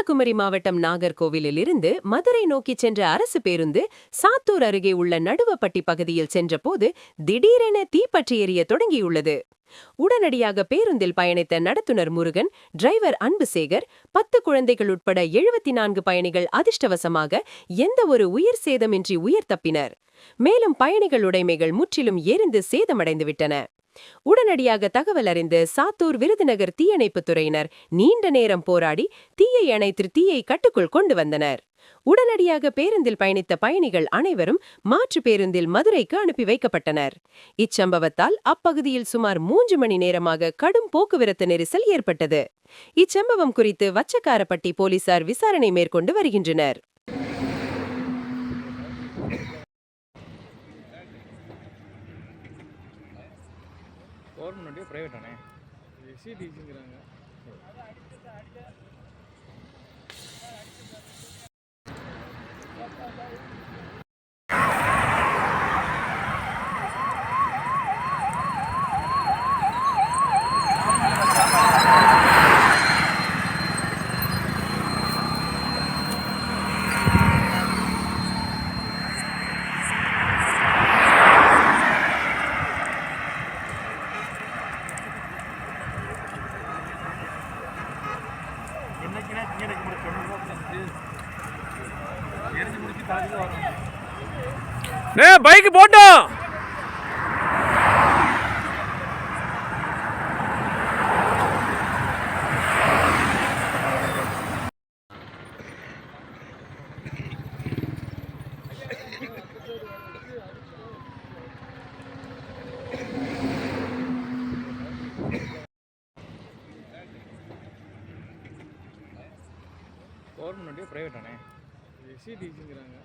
கன்னியாகுமரி மாவட்டம் நாகர்கோவிலில் இருந்து மதுரை நோக்கிச் சென்ற அரசு பேருந்து சாத்தூர் அருகே உள்ள நடுவப்பட்டி பகுதியில் சென்றபோது திடீரென தீப்பற்றி எரிய தொடங்கியுள்ளது. உடனடியாக பேருந்தில் பயணித்த நடத்துனர் முருகன் டிரைவர் அன்புசேகர் பத்து குழந்தைகள் உட்பட எழுபத்தி நான்கு பயணிகள் அதிர்ஷ்டவசமாக எந்த ஒரு உயிர் சேதமின்றி உயிர் தப்பினர். மேலும் பயணிகள் உடைமைகள் முற்றிலும் எரிந்து சேதமடைந்துவிட்டன. உடனடியாக தகவல் அறிந்து சாத்தூர் விருதுநகர் தீயணைப்புத் துறையினர் நீண்ட நேரம் போராடி தீயை அணைத்து தீயை கட்டுக்குள் கொண்டு வந்தனர். உடனடியாக பேருந்தில் பயணித்த பயணிகள் அனைவரும் மாற்று பேருந்தில் மதுரைக்கு அனுப்பி வைக்கப்பட்டனர். இச்சம்பவத்தால் அப்பகுதியில் சுமார் மூன்று மணி நேரமாக கடும் போக்குவரத்து நெரிசல் ஏற்பட்டது. இச்சம்பவம் குறித்து வச்சக்காரப்பட்டி போலீசார் விசாரணை மேற்கொண்டு வருகின்றனர். கவர்மெண்ட் வண்டியா ப்ரைவேட்டானே அண்ணே எஸ்சிடிசிங்கிறாங்க பைக்கு போட்டோம். கவர்மெண்ட் வண்டியோ ப்ரைவேட் அண்ணே எஸ்சிடிசிங்கிறாங்க